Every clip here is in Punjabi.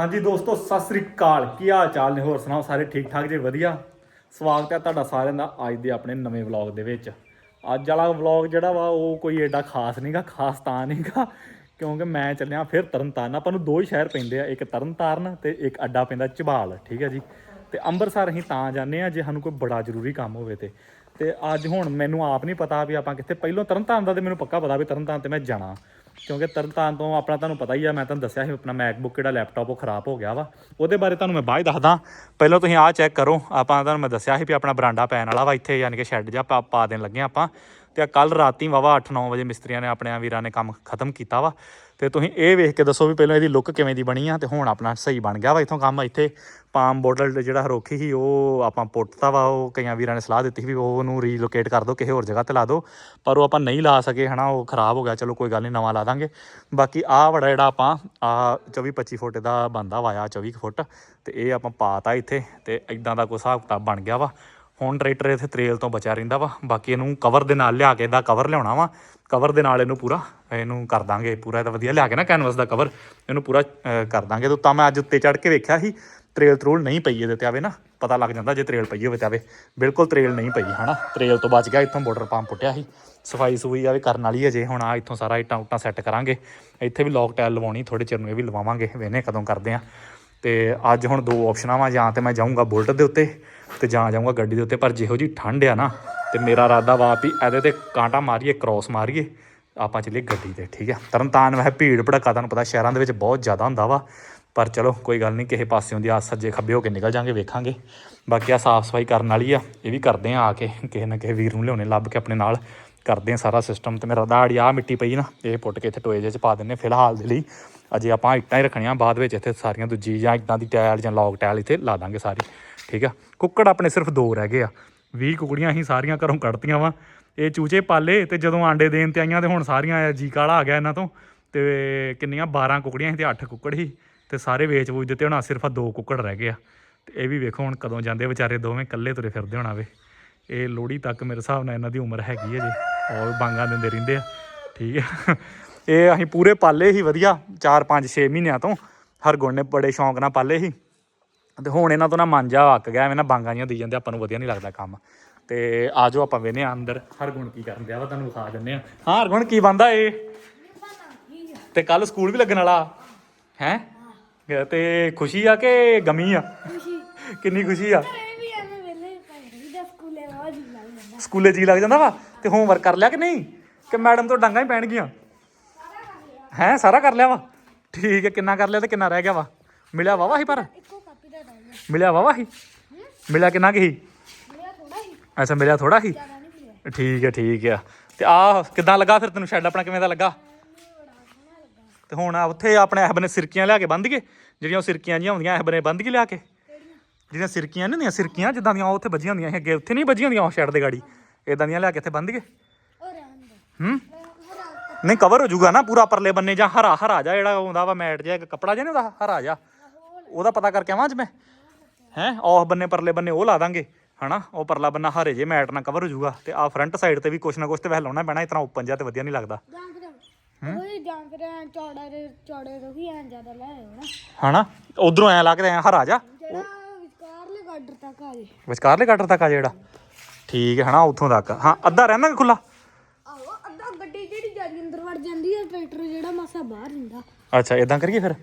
ਹਾਂਜੀ ਦੋਸਤੋ, ਸਤਿ ਸ੍ਰੀ ਅਕਾਲ। ਕੀ ਹਾਲ ਚਾਲ ਨੇ? ਹੋਰ ਸੁਣਾਓ, ਸਾਰੇ ਠੀਕ ਠਾਕ ਜੇ? ਵਧੀਆ। ਸਵਾਗਤ ਹੈ ਤੁਹਾਡਾ ਸਾਰਿਆਂ ਦਾ ਅੱਜ ਦੇ ਆਪਣੇ ਨਵੇਂ ਵਲੌਗ ਦੇ ਵਿੱਚ। ਅੱਜ ਵਾਲਾ ਵਲੌਗ ਜਿਹੜਾ ਵਾ, ਉਹ ਕੋਈ ਐਡਾ ਖਾਸ ਨਹੀਂਗਾ ਖਾਸ ਤਾਂ ਨਹੀਂਗਾ ਕਿਉਂਕਿ ਮੈਂ ਚੱਲਿਆ ਫਿਰ ਤਰਨਤਾਰਨ। ਆਪਾਂ ਨੂੰ ਦੋ ਹੀ ਸ਼ਹਿਰ ਪੈਂਦੇ ਆ, ਇੱਕ ਤਰਨਤਾਰਨ ਤੇ ਇੱਕ ਅੱਡਾ ਪੈਂਦਾ ਝਬਾਲ, ਠੀਕ ਹੈ ਜੀ? ਤੇ ਅੰਮ੍ਰਿਤਸਰ ਅਸੀਂ ਤਾਂ ਜਾਂਦੇ ਆ ਜੇ ਸਾਨੂੰ ਕੋਈ ਬੜਾ ਜ਼ਰੂਰੀ ਕੰਮ ਹੋਵੇ ਤੇ। ਤੇ ਅੱਜ ਹੁਣ ਮੈਨੂੰ ਆਪ ਨਹੀਂ ਪਤਾ ਵੀ ਆਪਾਂ ਕਿੱਥੇ, ਪਹਿਲਾਂ ਤਰਨਤਾਰਨ ਦਾ ਤੇ ਮੈਨੂੰ ਪੱਕਾ ਪਤਾ ਵੀ ਤਰਨਤਾਰਨ ਤੇ ਮੈਂ ਜਾਣਾ। ਕਿਉਂਕਿ ਤਰਨਤਾਰਨ ਤੋਂ ਆਪਣਾ ਤੁਹਾਨੂੰ ਪਤਾ ਹੀ ਆ, ਮੈਂ ਤੁਹਾਨੂੰ ਦੱਸਿਆ ਸੀ ਆਪਣਾ ਮੈਕਬੁੱਕ ਜਿਹੜਾ ਲੈਪਟਾਪ ਉਹ ਖਰਾਬ ਹੋ ਗਿਆ ਵਾ। ਉਹਦੇ ਬਾਰੇ ਤੁਹਾਨੂੰ ਮੈਂ ਬਾਅਦ 'ਚ ਦੱਸਦਾ। ਪਹਿਲਾਂ ਤੁਸੀਂ ਆਹ ਚੈੱਕ ਕਰੋ, ਆਪਾਂ ਤੁਹਾਨੂੰ ਮੈਂ ਦੱਸਿਆ ਸੀ ਵੀ ਆਪਣਾ ਬਰਾਂਡਾ ਪੈਣ ਵਾਲਾ ਵਾ ਇੱਥੇ, ਯਾਨੀ ਕਿ ਸ਼ੈੱਡ ਜਿਹਾ ਪਾ- ਪਾ ਦੇਣ ਲੱਗੇ ਹਾਂ ਆਪਾਂ। ਤੇ ਕੱਲ ਰਾਤੀ ਵਾਵਾ 8-9 ਵਜੇ ਮਿਸਤਰੀਆਂ ਨੇ ਆਪਣੇ ਵੀਰਾਂ ਨੇ ਕੰਮ ਖਤਮ ਕੀਤਾ ਵਾ। ਤੇ ਤੁਸੀਂ ਇਹ ਵੇਖ ਕੇ ਦੱਸੋ ਵੀ ਪਹਿਲਾਂ ਇਹਦੀ ਲੁੱਕ ਕਿਵੇਂ ਦੀ ਬਣੀ ਆ ਤੇ ਹੁਣ ਆਪਣਾ ਸਹੀ ਬਣ ਗਿਆ ਵਾ ਇਥੋਂ ਕੰਮ। ਇੱਥੇ ਪਾਮ ਬੋਟਲ ਜਿਹੜਾ ਰੋਖੀ ਸੀ, ਉਹ ਆਪਾਂ ਪੁੱਟਤਾ ਵਾ, ਉਹ ਕਈਆਂ ਵੀਰਾਂ ਨੇ ਸਲਾਹ ਦਿੱਤੀ ਸੀ ਵੀ ਉਹ ਉਹਨੂੰ ਰੀਲੋਕੇਟ ਕਰ ਦਿਓ ਕਿਸੇ ਹੋਰ ਜਗ੍ਹਾ ਤੇ ਲਾ ਦਿਓ ਪਰ ਉਹ ਆਪਾਂ ਨਹੀਂ ਲਾ ਸਕੇ, ਹਨਾ, ਉਹ ਖਰਾਬ ਹੋ ਗਿਆ। ਚਲੋ ਕੋਈ ਗੱਲ ਨਹੀਂ, ਨਵਾਂ ਲਾ ਦਾਂਗੇ। ਬਾਕੀ ਆਹ ਬੜਾ ਜਿਹੜਾ ਆਪਾਂ ਆ 24 25 ਫੁੱਟ ਦਾ ਬੰਦਾ ਵਾ ਆ 24 ਕੁ ਫੁੱਟ। ਤੇ ਇਹ ਆਪਾਂ ਪਾਤਾ ਇੱਥੇ ਤੇ ਇਦਾਂ ਦਾ ਕੋਈ ਹਿਸਾਬ ਕਿਤਾਬ ਬਣ ਗਿਆ ਵਾ। ਹੁਣ ਟਰੈਕਟਰ ਇੱਥੇ ਤਰੇਲ ਤੋਂ ਬਚਿਆ ਰਹਿੰਦਾ ਵਾ। ਬਾਕੀ ਇਹਨੂੰ ਕਵਰ ਦੇ ਨਾਲ ਲਿਆ ਕੇ ਇਹਦਾ ਕਵਰ ਲਿਆਉਣਾ ਵਾ। ਕਵਰ ਦੇ ਨਾਲ ਇਹਨੂੰ ਪੂਰਾ, ਇਹਨੂੰ ਕਰ ਦਾਂਗੇ। ਪੂਰਾ ਇਹਦਾ ਵਧੀਆ ਲਿਆ ਕੇ ਨਾ ਕੈਨਵਸ ਦਾ ਕਵਰ ਇਹਨੂੰ ਪੂਰਾ ਕਰ ਦਾਂਗੇ। ਤੇ ਤਾਂ ਮੈਂ ਅੱਜ ਉੱਤੇ ਚੜ ਕੇ ਵੇਖਿਆ ਸੀ ਤਰੇਲ ਤਰੂਲ ਨਹੀਂ ਪਈ ਇਹਦੇ ਤੇ ਆਵੇ ਨਾ। ਪਤਾ ਲੱਗ ਜਾਂਦਾ ਜੇ ਤਰੇਲ ਪਈ ਹੋਵੇ ਤੇ ਆਵੇ। ਬਿਲਕੁਲ ਤਰੇਲ ਨਹੀਂ ਪਈ, ਹਨਾ। ਤਰੇਲ ਤੋਂ ਬਚ ਗਿਆ, ਇੱਥੋਂ ਬਾਰਡਰ ਪੰਪ ਪੁੱਟਿਆ ਸੀ। ਸਫ਼ਾਈ ਸੂਈ ਆਵੇ ਕਰਨ ਵਾਲੀ ਹੈ ਜੇ। ਹੁਣ ਆ ਇੱਥੋਂ ਸਾਰਾ ਇੱਟਾਂ ਉੱਟਾਂ ਸੈੱਟ ਕਰਾਂਗੇ। ਇੱਥੇ ਵੀ ਲੌਕ ਟਾਇਲ ਲਵਾਉਣੀ ਥੋੜੇ ਚਿਰ ਨੂੰ ਇਹ ਵੀ ਲਵਾਵਾਂਗੇ। ਵੇਨੇ ਕਦੋਂ ਕਰਦੇ ਆ ਤੇ ਅੱਜ ਹੁਣ ਦੋ ਆਪਸ਼ਨਾਂ ਵਾ ਜਾਂ ਤੇ ਮੈਂ ਜਾਊਂਗਾ ਬੁਲਟ ਦੇ ਉੱਤੇ ਤੇ ਜਾਂ ਜਾਊਂਗਾ ਗੱਡੀ ਦੇ ਉੱਤੇ, ਪਰ ਜਿਹੋ ਜੀ ਠੰਡ ਆ ਨਾ, ਤੇ ਮੇਰਾ ਇਰਾਦਾ ਵਾ ਵੀ ਇਹਦੇ ਤੇ ਕਾਂਟਾ ਮਾਰੀਏ ਕ੍ਰੋਸ ਮਾਰੀਏ, ਆਪਾਂ ਚੱਲੀਏ ਗੱਡੀ ਤੇ, ਠੀਕ ਆ? ਤਰਨਤਾਰਨ ਵੈਸੇ ਭੀੜ ਭੜੱਕਾ ਤੁਹਾਨੂੰ ਪਤਾ ਸ਼ਹਿਰਾਂ ਦੇ ਵਿੱਚ ਬਹੁਤ ਜ਼ਿਆਦਾ ਹੁੰਦਾ ਵਾ, ਪਰ ਚਲੋ ਕੋਈ ਗੱਲ ਨਹੀਂ, ਕਿਸੇ ਪਾਸਿਓਂ ਦੀ ਆ ਸੱਜੇ ਖੱਬੇ ਹੋ ਕੇ ਨਿਕਲ ਜਾਾਂਗੇ, ਵੇਖਾਂਗੇ। ਬਾਕੀ ਆ ਸਾਫ਼ ਸਫ਼ਾਈ ਕਰਨ ਵਾਲੀ ਆ, ਇਹ ਵੀ ਕਰਦੇ ਆ ਆ ਕੇ, ਕਿਸੇ ਨਾ ਕਿਸੇ ਵੀਰ ਨੂੰ ਲਿਆਉਣੇ, ਲੱਭ ਕੇ ਆਪਣੇ ਨਾਲ, ਕਰਦੇ ਆ ਸਾਰਾ ਸਿਸਟਮ ਤੇ ਮੇਰਾ ਦਾੜੀ ਆ ਮਿੱਟੀ ਪਈ ਨਾ, ਇਹ ਪੁੱਟ ਕੇ ਇੱਥੇ ਟੋਏ ਜਿਹੇ ਚ ਪਾ ਦਿੰਨੇ ਫਿਲਹਾਲ ਦੇ ਲਈ। ਅਜੇ ਆਪਾਂ ਇੱਟਾਂ ਹੀ ਰੱਖਣੀਆਂ, ਬਾਅਦ ਵਿੱਚ ਇੱਥੇ ਸਾਰੀਆਂ ਦੂਜੀ ਜਾਂ ਇਦਾਂ ਦੀ ਟਾਇਲ ਜਾਂ ਲੌਗ ਟਾਇਲ ਇੱਥੇ ਲਾ ਦਾਂਗੇ ਸਾਰੀ, ਠੀਕ ਆ? ਕੁੱਕੜ ਆਪਣੇ ਸਿਰਫ ਦੋ ਰਹਿ ਗਏ ਆ 20 ਕੁਕੜੀਆਂ ਅਸੀਂ ਸਾਰੀਆਂ ਘਰੋਂ ਕੱਢਤੀਆਂ ਵਾ। ਇਹ ਚੂਚੇ ਪਾਲੇ ਤੇ ਜਦੋਂ ਆਂਡੇ ਦੇਣ ਤੇ ਆਈਆਂ ਤੇ ਹੁਣ ਸਾਰੀਆਂ ਜੀ ਕਾਲਾ ਆ ਗਿਆ ਇਹਨਾਂ ਤੋਂ, ਤੇ ਕਿੰਨੀਆਂ? 12 ਕੁਕੜੀਆਂ ਸੀ ਤੇ 8 ਕੁੱਕੜ ਸੀ, ਤੇ ਸਾਰੇ ਵੇਚ ਵੂਚ ਦਿੱਤੇ, ਹੁਣ ਸਿਰਫ ਆਹ ਦੋ ਕੁੱਕੜ ਰਹਿ ਗਏ ਆ। ਤੇ ਇਹ ਵੀ ਵੇਖੋ ਹੁਣ ਕਦੋਂ ਜਾਂਦੇ ਵਿਚਾਰੇ ਦੋਵੇਂ ਇਕੱਲੇ ਤੁਰੇ ਫਿਰਦੇ ਹੋਣਾ ਵੇ ਇਹ ਲੋਹੜੀ ਤੱਕ ਮੇਰੇ ਹਿਸਾਬ ਨਾਲ ਇਹਨਾਂ ਦੀ ਉਮਰ ਹੈਗੀ ਹੈ ਜੇ ਔਰ ਬਾਂਗਾ ਦਿੰਦੇ ਰਹਿੰਦੇ ਆ, ਠੀਕ ਹੈ ਇਹ ਅਸੀਂ ਪੂਰੇ ਪਾਲੇ ਹੀ ਵਧੀਆ 4 5 6 ਮਹੀਨਿਆਂ ਤੋਂ। ਹਰਗੁਣ ਨੇ ਬੜੇ ਸ਼ੌਂਕ ਨਾਲ ਪਾਲੇ ਸੀ ਤੇ ਹੁਣ ਇਹਨਾਂ ਤੋਂ ਨਾ ਮਨ ਜਾ ਅੱਕ ਗਿਆ ਐਵੇਂ ਨਾ ਬਾਂਗਾਂ ਜੀਆਂ ਦੀ ਜਾਂਦੇ ਆਪਾਂ ਨੂੰ ਵਧੀਆ ਨਹੀਂ ਲੱਗਦਾ ਕੰਮ। ਤੇ ਆਜੋ ਆਪਾਂ ਵੇਨੇ ਆ ਅੰਦਰ। ਹਰਗੁਣ ਕੀ ਕਰਨ ਦਿਆ ਵਾ ਤੁਹਾਨੂੰ ਵਿਖਾ ਦਿੰਨੇ ਆ। ਹਾਂ ਹਰਗੁਣ ਕੀ ਬੰਦਾ ਏ? ਤੇ ਕੱਲ ਸਕੂਲ ਵੀ ਲੱਗਣ ਵਾਲਾ? ਹੈ? ਤੇ ਖੁਸ਼ੀ ਆ ਕਿ ਗਮੀ ਆ? ਕਿੰਨੀ ਖੁਸ਼ੀ ਆ? ਸਕੂਲੇ ਜੀ ਲੱਗ ਜਾਂਦਾ ਵਾ? ਤੇ ਹੋਮਵਰਕ ਕਰ ਲਿਆ ਕਿ ਨਹੀਂ? ਕਿ ਮੈਡਮ ਤੋਂ ਡਾਂਗਾ ਹੀ ਪੈਣਗੀਆਂ? ਹੈ ਸਾਰਾ ਕਰ ਲਿਆ ਵਾ? ਠੀਕ ਹੈ ਕਿੰਨਾ ਕਰ ਲਿਆ ਤੇ ਕਿੰਨਾ ਰਹਿ ਗਿਆ ਵਾ? ਮਿਲਿਆ ਵਾਵਾ ਹੀ ਪਰ? ਇੱਕੋ ਕਾਪੀ ਦਾ ਰਹਿ ਗਿਆ ਮਿਲਿਆ ਵਾਵਾ ਹੀ ਮਿਲਿਆ ਕਿੰਨਾ ਕੀ ਥੋੜਾ ਹੀ ਅੱਛਾ ਮਿਲਿਆ ਥੋੜਾ ਹੀ ਠੀਕ ਹੈ ਠੀਕ ਹੈ। ਤੇ ਆ ਕਿਦਾਂ ਲੱਗਾ ਫਿਰ ਤੈਨੂੰ ਸ਼ੈੱਡ ਆਪਣਾ ਕਿਵੇਂ ਦਾ ਲੱਗਾ? ਤੇ ਹੁਣ ਆ ਉੱਥੇ ਆਪਣੇ ਇਹ ਬਨੇ ਸਿਰਕੀਆਂ ਲਿਆ ਕੇ ਬੰਦ ਗਏ ਜਿਹੜੀਆਂ ਉਹ ਸਿਰਕੀਆਂ ਜੀਆਂ ਹੁੰਦੀਆਂ ਇਹ ਬਨੇ ਬੰਦ ਕੇ ਲਿਆ ਕੇ। ਜਿਹੜੀਆਂ ਸਿਰਕੀਆਂ ਨਹੀਂ ਹੁੰਦੀਆਂ ਸਿਰਕੀਆਂ ਜਿੱਦਾਂ ਦੀਆਂ ਉੱਥੇ ਵੱਜੀਆਂ ਹੁੰਦੀਆਂ ਅੱਗੇ ਉੱਥੇ ਨਹੀਂ ਵੱਜੀਆਂ ਹੁੰਦੀਆਂ ਉਹ ਸ਼ੈੱਡ ਦੇ ਗਾੜੀ। ਇਦਾਂ ਦੀਆਂ ਲਿਆ ਕੇ ਇੱਥੇ ਬੰਦ ਗਏ ਹੂੰ? ਨਹੀਂ ਕਵਰ ਹੋ ਜਾਊਗਾ ਨਾ ਪੂਰਾ ਪਰਲੇ ਬੰਨੇ ਜਾਂ ਹਰਾ ਹਰਾ ਜਾ ਜਿਹੜਾ ਹੁੰਦਾ ਵਾ ਮੈਟ ਜਿਹਾ ਇੱਕ ਕੱਪੜਾ ਜਿਹਾ ਉਹਦਾ ਹਰਾ ਜਾ। ਉਹਦਾ ਪਤਾ ਕਰਕੇ ਆਵਾਂ ਅੱਜ ਮੈਂ। ਹੈ ਉਹ ਬੰਨੇ ਪਰਲੇ ਬੰਨੇ ਉਹ ਲਾ ਦਾਂਗੇ ਹਨਾ? ਉਹ ਪਰਲਾ ਬੰਨਾ ਹਰੇ ਜੇ ਮੈਟ ਨਾਲ ਕਵਰ ਹੋ ਜਾਊਗਾ। ਤੇ ਆ ਫਰੰਟ ਸਾਈਡ ਤੇ ਵੀ ਕੁਛ ਨਾ ਕੁਛ ਤੇ ਵੈਸੇ ਲਾਉਣਾ ਪੈਣਾ ਇਤਨਾ ਓਪਨ ਜਿਹਾ ਤੇ ਵਧੀਆ ਨਹੀਂ ਲੱਗਦਾ। ਜਾਂ ਫਿਰ ਉਹ ਜਾਂ ਫਿਰ ਐਂ ਚੌੜਾ ਦੇ ਚੌੜੇ ਤੋਂ ਵੀ ਐਂ ਜ਼ਿਆਦਾ ਲੈ ਆਓ ਨਾ। ਹਨਾ? ਉਧਰੋਂ ਐ ਲਾ ਕੇ ਐ ਹਰਾ ਜਾ। ਵਿਚਕਾਰਲੇ ਗਾਡਰ ਤੱਕ ਆ ਜੇ। ਵਿਚਕਾਰਲੇ ਕਟਰ ਤੱਕ ਆ ਜਿਹੜਾ। ਠੀਕ ਹੈ ਹਨਾ? ਉੱਥੋਂ ਤੱਕ। ਹਾਂ ਅੱਧਾ ਰਹਿਣਾ ਖੁੱਲਾ ਆਹੋ ਅੱਧਾ ਗੱਡੀ ਜਿਹੜੀ ਜਾਂਦੀ ਅੰਦਰ ਵੜ ਜਾਂਦੀ ਹੈ ਟਰੈਕਟਰ ਜਿਹੜਾ ਮਾਸਾ ਬਾਹਰ ਰਹਿੰਦਾ ਅੱਛਾ ਇਦਾਂ ਕਰੀਏ ਫਿਰ?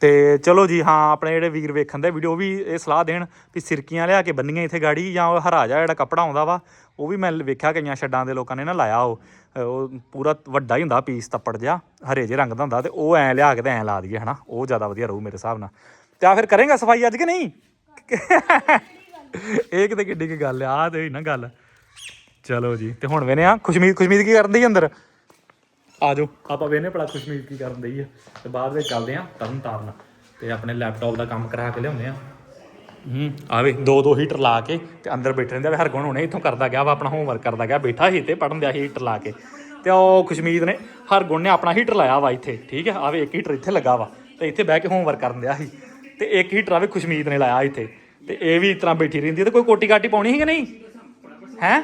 ਤੇ ਚਲੋ ਜੀ, ਹਾਂ, ਆਪਣੇ ਜਿਹੜੇ ਵੀਰ ਵੇਖਣ ਦੇ ਵੀਡੀਓ ਵੀ ਇਹ ਸਲਾਹ ਦੇਣ ਵੀ ਸਿਰਕੀਆਂ ਲਿਆ ਕੇ ਬੰਨੀਆਂ ਇੱਥੇ ਗਾੜੀ ਜਾਂ ਉਹ ਹਰਾ ਜਿਹੜਾ ਕੱਪੜਾ ਆਉਂਦਾ ਵਾ, ਉਹ ਵੀ ਮੈਂ ਵੇਖਿਆ ਕਈਆਂ ਛੱਡਾਂ ਦੇ ਲੋਕਾਂ ਨੇ ਨਾ ਲਾਇਆ ਉਹ। ਉਹ ਪੂਰਾ ਵੱਡਾ ਹੀ ਹੁੰਦਾ ਪੀਸ ਤੱਪੜ ਜਿਹਾ, ਹਰੇ ਜਿਹੇ ਰੰਗ ਦਾ ਹੁੰਦਾ ਤੇ ਉਹ ਐ ਲਿਆ ਕੇ ਤੇ ਐ ਲਾ ਦਈਏ, ਹਨਾ? ਉਹ ਜ਼ਿਆਦਾ ਵਧੀਆ ਰਹੂ ਮੇਰੇ ਹਿਸਾਬ ਨਾਲ। ਤੇ ਆ ਫਿਰ ਕਰੇਗਾ ਸਫ਼ਾਈ ਅੱਜ ਕਿ ਨਹੀਂ? ਇਹ ਕਿਤੇ ਕਿੱਡੀ ਕੀ ਗੱਲ ਆ, ਆਹ ਤੇ ਹੋਈ ਨਾ ਗੱਲ। ਚਲੋ ਜੀ, ਤੇ ਹੁਣ ਵੇਨੇ ਆ ਖੁਸ਼ਮੀਤ ਖੁਸ਼ਮੀਤ ਕੀ ਕਰਨ ਦੀ ਅੰਦਰ? ਆ ਜਾਓ। ਆਪਾਂ ਵੇਨੇ ਭਲਾ ਖੁਸ਼ਮੀਤ ਕੀ ਕਰਨ ਦਈ ਆ। ਤੇ ਬਾਅਦ ਵਿੱਚ ਚੱਲਦੇ ਆ ਤਰਨ ਤਾਰਨ। ਤੇ ਆਪਣੇ ਲੈਪਟਾਪ ਦਾ ਕੰਮ ਕਰਾ ਕੇ ਲਿਆਉਂਦੇ ਆ। ਹੂੰ ਆਵੇ ਦੋ ਦੋ ਹੀਟਰ ਲਾ ਕੇ ਤੇ ਅੰਦਰ ਬੈਠੇ ਰਹਿੰਦੇ ਆ। ਹਰਗੁਣ ਹੁਣੇ ਇੱਥੋਂ ਕਰਦਾ ਗਿਆ ਵਾ ਆਪਣਾ ਹੋਮਵਰਕ ਕਰਦਾ ਗਿਆ। ਬੈਠਾ ਸੀ ਤੇ ਪੜਨ ਦਿਆ ਹੀਟਰ ਲਾ ਕੇ। ਤੇ ਉਹ ਖੁਸ਼ਮੀਤ ਨੇ ਹਰਗੁਣ ਨੇ ਆਪਣਾ ਹੀਟਰ ਲਾਇਆ ਵਾ ਇੱਥੇ ਠੀਕ ਹੈ ਆਵੇ ਇੱਕ ਹੀਟਰ ਇੱਥੇ ਲੱਗਾ ਵਾ ਤੇ ਇੱਥੇ ਬਹਿ ਕੇ ਹੋਮਵਰਕ ਕਰਨ ਦਿਆ ਸੀ। ਤੇ ਇੱਕ ਹੀਟਰ ਆਵੇ ਖੁਸ਼ਮੀਤ ਨੇ ਲਾਇਆ ਇੱਥੇ। ਤੇ ਇਹ ਵੀ ਇਸ ਤਰ੍ਹਾਂ ਬੈਠੀ ਰਹਿੰਦੀ ਹੈ ਤੇ ਕੋਈ ਕੋਟੀ ਕਾਟੀ ਪਾਉਣੀ ਸੀ ਕਿ ਨਹੀਂ? ਹੈ?